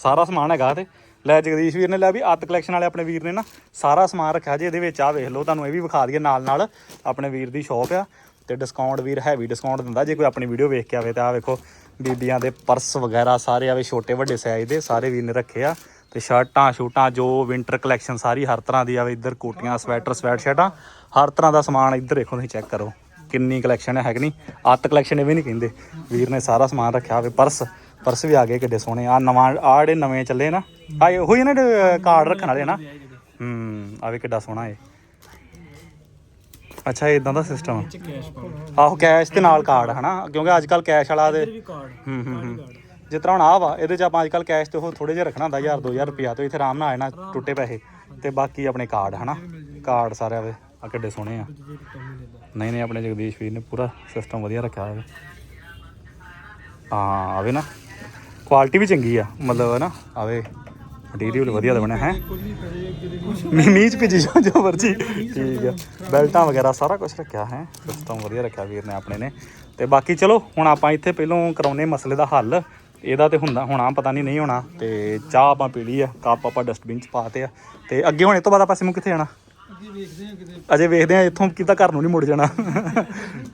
ਸਾਰਾ ਸਮਾਨ ਹੈਗਾ ਤੇ। ਲੈ ਜਗਦੀਸ਼ ਵੀਰ ਨੇ ਲਿਆ ਵੀ ਅੱਤ ਕਲੈਕਸ਼ਨ ਵਾਲੇ ਆਪਣੇ ਵੀਰ ਨੇ ਨਾ ਸਾਰਾ ਸਮਾਨ ਰੱਖਿਆ ਜੀ ਇਹਦੇ ਵਿੱਚ। ਆ ਵੇਖ ਲਓ ਤੁਹਾਨੂੰ ਇਹ ਵੀ ਵਿਖਾ ਦਈਏ ਨਾਲ ਨਾਲ ਆਪਣੇ ਵੀਰ ਦੀ ਸ਼ਾਪ ਆ। ਤੇ ਡਿਸਕਾਊਂਟ ਵੀਰ ਹੈਵੀ ਡਿਸਕਾਊਂਟ ਦਿੰਦਾ, ਜੇ ਕੋਈ ਆਪਣੀ ਵੀਡੀਓ ਵੇਖ ਕੇ ਆਵੇ ਤਾਂ ਆ ਵੇਖੋ, ਬੀਬੀਆਂ ਦੇ ਪਰਸ ਵਗੈਰਾ ਸਾਰੇ ਆਵੇ ਛੋਟੇ ਵੱਡੇ ਸਾਈਜ਼ ਦੇ, ਸਾਰੇ ਵੀਰ ਨੇ ਰੱਖੇ ਆ। ਤੇ ਸ਼ਰਟਾਂ ਸ਼ੂਟਾਂ, ਜੋ ਵਿੰਟਰ ਕਲੈਕਸ਼ਨ ਸਾਰੀ ਹਰ ਤਰ੍ਹਾਂ ਦੀ ਆਵੇ ਇੱਧਰ ਕੋਟੀਆਂ ਸਵੈਟਰ ਸਵੈਟ ਸ਼ਰਟਾਂ ਹਰ ਤਰ੍ਹਾਂ ਦਾ ਸਮਾਨ ਇੱਧਰ ਦੇਖੋ ਤੁਸੀਂ ਚੈੱਕ ਕਰੋ। ਕਿੰਨੀ ਕਲੈਕਸ਼ਨ ਹੈ ਕਿ ਨਹੀਂ? ਅੱਤ ਕਲੈਕਸ਼ਨ ਇਹ ਵੀ ਨਹੀਂ ਕਹਿੰਦੇ। ਵੀਰ ਨੇ ਸਾਰਾ ਸਮਾਨ ਰੱਖਿਆ ਹੋਵੇ ਪਰਸ ਪਰਸ ਵੀ ਆ ਗਏ ਕਿੱਡੇ ਸੋਹਣੇ। ਆ ਨਵਾਂ ਆ ਜਿਹੜੇ ਨਵੇਂ ਚੱਲੇ ਨਾ ਆ ਉਹੀ ਨਾ ਕਾਰਡ ਰੱਖਣ ਵਾਲੇ ਨਾ ਹੂੰ ਆਵੇ ਕਿੱਡਾ ਸੋਹਣਾ ਏ ਅੱਛਾ ਇਦਾਂ ਦਾ ਸਿਸਟਮ ਆਹੋ ਕੈਸ਼ ਤੇ ਨਾਲ ਕਾਰਡ ਹਨਾ? ਕਿਉਂਕਿ ਅੱਜ ਕੱਲ ਕੈਸ਼ ਵਾਲਾ ਦੇ ਵੀ ਕਾਰਡ ਹੂੰ ਹੂੰ ਹੂੰ। ਜਿਸ ਤਰ੍ਹਾਂ ਹੁਣ ਆ ਵਾ ਇਹਦੇ ਚ ਆਪਾਂ ਅੱਜ ਕੱਲ ਕੈਸ਼ ਤੇ ਉਹ ਥੋੜੇ ਜਿਹਾ ਰੱਖਣਾ ਹੁੰਦਾ 1000 2000 ਰੁਪਿਆ ਤੇ ਇੱਥੇ ਆਰਾਮ ਨਾਲ ਆ ਜਾਣਾ ਟੁੱਟੇ ਪੈਸੇ। ਤੇ ਬਾਕੀ ਆਪਣੇ ਕਾਰਡ ਹਨਾ? ਕਾਰਡ ਸਾਰੇ ਆਵੇ ਆ ਕਿੱਡੇ ਸੋਹਣੇ ਆ। ਨਹੀਂ ਨਹੀਂ ਆਪਣੇ ਜਗਦੀਸ਼ ਵੀਰ ਨੇ ਪੂਰਾ ਸਿਸਟਮ ਵਧੀਆ ਰੱਖਿਆ ਹੋਇਆ। ਹਾਂ ਆਵੇ ਨਾ। ਕੁਆਲਿਟੀ ਵੀ ਚੰਗੀ ਆ ਮਤਲਬ ਨਾ ਆਵੇ। ਮਟੀਰੀਅਲ ਵਧੀਆ ਦਾ ਬਣਿਆ, ਹੈ? ਮੀਂਹ 'ਚ ਕਰੇ ਜੋ ਜੋ ਮਰਜ਼ੀ। ਠੀਕ ਆ। ਬੈਲਟਾਂ ਵਗੈਰਾ ਸਾਰਾ ਕੁਝ ਰੱਖਿਆ, ਹੈ? ਸਿਸਟਮ ਵਧੀਆ ਰੱਖਿਆ ਵੀਰ ਨੇ, ਆਪਣੇ ਨੇ। ਤੇ ਬਾਕੀ ਚਲੋ, ਹੁਣ ਆਪਾਂ ਇੱਥੇ ਪਹਿਲੋਂ ਕਰਾਉਨੇ ਮਸਲੇ ਦਾ ਹੱਲ। ਇਹਦਾ ਤੇ ਹੁੰਦਾ, ਹੋਣਾ ਪਤਾ ਨਹੀਂ ਨਹੀਂ ਹੋਣਾ। ਤੇ ਚਾਹ ਆਪਾਂ ਪੀ ਲਈ ਆ, ਕੱਪ ਆਪਾਂ ਡਸਟਬਿਨ ਚ ਪਾਤੇ ਆ। ਤੇ ਅੱਗੇ ਹੁਣ ਇਹ ਤੋਂ ਬਾਅਦ ਆਪਾਂ ਸਿਮੂ ਕਿੱਥੇ ਜਾਣਾ? ਅਜੇ ਵੇਖਦੇ ਆ ਇੱਥੋਂ ਕਿਤਾ ਘਰ ਨੂੰ ਨਹੀਂ ਮੁੜ ਜਾਣਾ।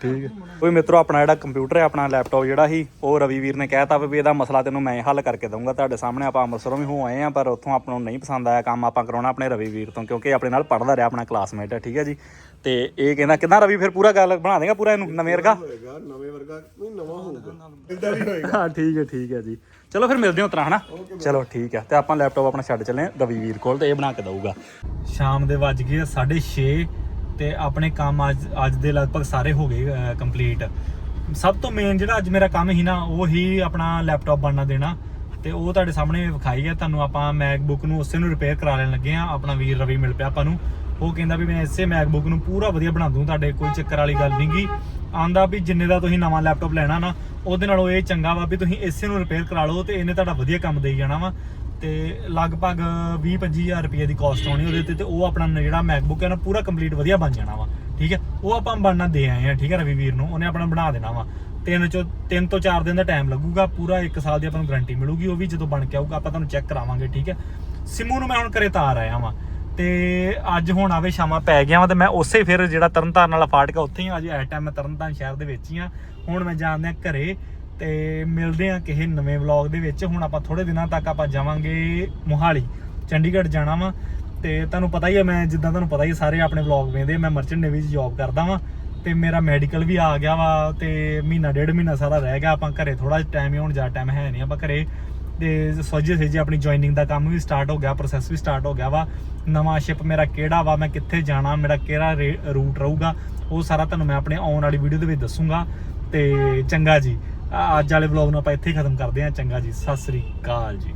ਠੀਕ ਹੈ। ਕੋਈ ਮਿੱਤਰੋ ਆਪਣਾ ਜਿਹੜਾ ਕੰਪਿਊਟਰ ਹੈ ਆਪਣਾ ਲੈਪਟਾਪ ਜਿਹੜਾ ਸੀ ਉਹ ਰਵੀ ਵੀਰ ਨੇ ਕਹਿਤਾ ਵੀ ਇਹਦਾ ਮਸਲਾ ਤੈਨੂੰ ਮੈਂ ਹੱਲ ਕਰਕੇ ਦਊਂਗਾ। ਤੁਹਾਡੇ ਸਾਹਮਣੇ ਆਪਾਂ ਅੰਮ੍ਰਿਤਸਰੋਂ ਵੀ ਹੋ ਆਏ ਆ ਪਰ ਉੱਥੋਂ ਆਪਾਂ ਨੂੰ ਨਹੀਂ ਪਸੰਦ ਆਇਆ ਕੰਮ। ਆਪਾਂ ਕਰਾਉਣਾ ਆਪਣੇ ਰਵੀ ਵੀਰ ਤੋਂ ਕਿਉਂਕਿ ਆਪਣੇ ਨਾਲ ਪੜ੍ਹਦਾ ਰਿਹਾ ਆਪਣਾ ਕਲਾਸਮੇਟ ਹੈ ਠੀਕ ਹੈ ਜੀ। ਤੇ ਇਹ ਕਹਿੰਦਾ ਕਿਦਾਂ ਰਵੀ ਫਿਰ ਪੂਰਾ ਗੱਲ ਬਣਾ ਦੇਗਾ ਪੂਰਾ ਇਹਨੂੰ ਨਵੇਂ ਵਰਗਾ? ਹੋਏਗਾ ਨਵੇਂ ਵਰਗਾ ਕੋਈ ਨਵਾਂ ਹੋਊਗਾ। ਇਦਾਂ ਵੀ ਹੋਏਗਾ ਹਾਂ ਠੀਕ ਹੈ ਠੀਕ ਹੈ ਜੀ। ਚਲੋ ਫਿਰ ਮਿਲਦੇ ਹਾਂ ਉਤਰਾ ਹਨਾ? ਚਲੋ ਠੀਕ ਹੈ ਤੇ ਆਪਾਂ ਲੈਪਟਾਪ ਆਪਣਾ ਛੱਡ ਚੱਲੇ ਹਾਂ ਰਵੀ ਵੀਰ ਕੋਲ ਤੇ ਇਹ ਬਣਾ ਕੇ ਦਊਗਾ। ਸ਼ਾਮ ਦੇ ਵੱਜ ਗਏ 6:30 ਤੇ ਆਪਣੇ ਕੰਮ ਅੱਜ ਅੱਜ ਦੇ ਲਗਭਗ ਸਾਰੇ ਹੋ ਗਏ ਕੰਪਲੀਟ ਸਭ ਤੋਂ ਮੇਨ ਜਿਹੜਾ ਅੱਜ ਮੇਰਾ ਕੰਮ ਸੀ ਨਾ ਉਹ ਹੀ ਆਪਣਾ ਲੈਪਟਾਪ ਬਣਨਾ ਦੇਣਾ। ਤੇ ਉਹ ਤੁਹਾਡੇ ਸਾਹਮਣੇ ਵਿਖਾਈ ਹੈ ਤੁਹਾਨੂੰ ਆਪਾਂ ਮੈਕਬੁੱਕ ਨੂੰ ਉਸੇ ਨੂੰ ਰਿਪੇਅਰ ਕਰਾ ਲੈਣ ਲੱਗੇ ਆ ਆਪਣਾ ਵੀਰ ਰਵੀ ਮਿਲ ਪਿਆ ਆਪਾਂ ਨੂੰ। ਉਹ ਕਹਿੰਦਾ ਵੀ ਮੈਂ ਇਸੇ ਮੈਕਬੁੱਕ ਨੂੰ ਪੂਰਾ ਵਧੀਆ ਬਣਾ ਦੂੰ ਤੁਹਾਡੇ ਕੋਈ ਚੱਕਰ ਵਾਲੀ ਗੱਲ ਨਹੀਂਗੀ ਆਂਦਾ ਵੀ ਜਿੰਨੇ ਦਾ ਤੁਸੀਂ ਨਵਾਂ ਲੈਪਟਾਪ ਲੈਣਾ ਨਾ, ਉਹਦੇ ਨਾਲੋਂ ਇਹ ਚੰਗਾ ਵਾ ਵੀ ਤੁਸੀਂ ਇਸੇ ਨੂੰ ਰਿਪੇਅਰ ਕਰਾ ਲਓ ਤੇ ਇਹਨੇ ਤੁਹਾਡਾ ਵਧੀਆ ਕੰਮ ਦੇਈ ਜਾਣਾ ਵਾ। ਤੇ ਲਗਭਗ 20 25000 ਰੁਪਏ ਦੀ ਕਾਸਟ ਆਉਣੀ ਉਹਦੇ ਤੇ ਤੇ ਉਹ ਆਪਣਾ ਜਿਹੜਾ ਮੈਕਬੁੱਕ ਹੈ ਨਾ, ਪੂਰਾ ਕੰਪਲੀਟ ਵਧੀਆ ਬਣ ਜਾਣਾ ਵਾ, ਠੀਕ ਹੈ? ਉਹ ਆਪਾਂ ਬਣਨਾ ਦੇ ਆਏ ਆ ਠੀਕ ਹੈ ਰਵੀ ਵੀਰ ਨੂੰ, ਉਹਨੇ ਆਪਣਾ ਬਣਾ ਦੇਣਾ ਵਾ। ਤਿੰਨ ਚੋਂ ਤਿੰਨ ਤੋਂ ਚਾਰ ਦਿਨ ਦਾ ਟਾਈਮ ਲੱਗੂਗਾ, ਪੂਰਾ 1 ਸਾਲ ਦੀ ਆਪਾਂ ਨੂੰ ਗਾਰੰਟੀ ਮਿਲੂਗੀ, ਉਹ ਵੀ ਜਦੋਂ ਬਣ ਕੇ ਆਊਗਾ, ਆਪਾਂ ਤੁਹਾਨੂੰ ਚੈੱਕ ਕਰਾਵਾਂਗੇ, ਠੀਕ ਹੈ? ਸਿਮੂ ਨੂੰ ਮੈਂ ਹੁਣ ਘਰੇ ਤਾਰ ਆਇਆ ਵਾਂ। ਤੇ ਅੱਜ ਹੁਣ ਆਵੇ ਸ਼ਾਮਾਂ ਪੈ ਗਿਆ ਵਾ ਤੇ ਮੈਂ ਉਸੇ ਫਿਰ ਜਿਹੜਾ ਤਰਨਤਾਰਨ ਵਾਲਾ ਫਾਟਕ ਉੱਥੇ ਹੀ ਅੱਜ ਇਸ ਟਾਈਮ ਮੈਂ ਤਰਨਤਾਰਨ ਸ਼ਹਿਰ ਦੇ ਵਿੱਚ ਹੀ ਆ। ਹੁਣ ਮੈਂ ਜਾਂਦੇ ਆ ਘਰੇ ਤੇ ਮਿਲਦੇ ਆ ਕਿਸੇ ਨਵੇਂ ਵਲੌਗ ਦੇ ਵਿੱਚ। ਹੁਣ ਆਪਾਂ ਥੋੜੇ ਦਿਨਾਂ ਤੱਕ ਆਪਾਂ ਜਾਵਾਂਗੇ ਮੋਹਾਲੀ ਚੰਡੀਗੜ੍ਹ ਜਾਣਾ ਵਾ। ਤੇ ਤੁਹਾਨੂੰ ਪਤਾ ਹੀ ਹੈ ਮੈਂ ਜਿੱਦਾਂ ਤੁਹਾਨੂੰ ਪਤਾ ਹੀ ਹੈ, ਸਾਰੇ ਆਪਣੇ ਵਲੌਗ ਵੇਖਦੇ ਮੈਂ ਮਰਚੈਂਟ ਨੇਵੀ 'ਚ ਜੌਬ ਕਰਦਾ ਵਾਂ। ਤੇ ਮੇਰਾ ਮੈਡੀਕਲ ਵੀ ਆ ਗਿਆ ਵਾ ਤੇ ਮਹੀਨਾ ਡੇਢ ਮਹੀਨਾ ਸਾਰਾ ਰਹਿ ਗਿਆ ਆਪਾਂ ਘਰੇ ਥੋੜਾ ਟਾਈਮ ਹੀ ਹੁਣ ਜਾ ਟਾਈਮ ਹੈ ਨਹੀਂ ਆਪਾਂ ਘਰੇ। ਤੇ ਸੋਝੇ ਸੇਜੇ ਆਪਣੀ ਜੁਆਇਨਿੰਗ ਦਾ ਕੰਮ ਵੀ ਸਟਾਰਟ ਹੋ ਗਿਆ ਪ੍ਰੋਸੈਸ ਵੀ ਸਟਾਰਟ ਹੋ ਗਿਆ ਵਾ। ਨਵਾਂ ਸ਼ਿਪ ਮੇਰਾ ਕਿਹੜਾ ਵਾ, ਮੈਂ ਕਿੱਥੇ ਜਾਣਾ, ਮੇਰਾ ਕਿਹੜਾ ਰੂਟ ਰਹੂਗਾ, ਉਹ ਸਾਰਾ ਤੁਹਾਨੂੰ ਮੈਂ ਆਪਣੇ ਆਉਣ ਵਾਲੀ ਵੀਡੀਓ ਦੇ ਵਿੱਚ ਦੱਸੂਗਾ। ਤੇ ਚੰਗਾ ਜੀ ਅੱਜ ਵਾਲੇ ਵਲੌਗ ਨੂੰ ਆਪਾਂ ਇੱਥੇ ਹੀ ਖਤਮ ਕਰਦੇ ਹਾਂ। ਚੰਗਾ ਜੀ, ਸਤਿ ਸ੍ਰੀ ਅਕਾਲ ਜੀ।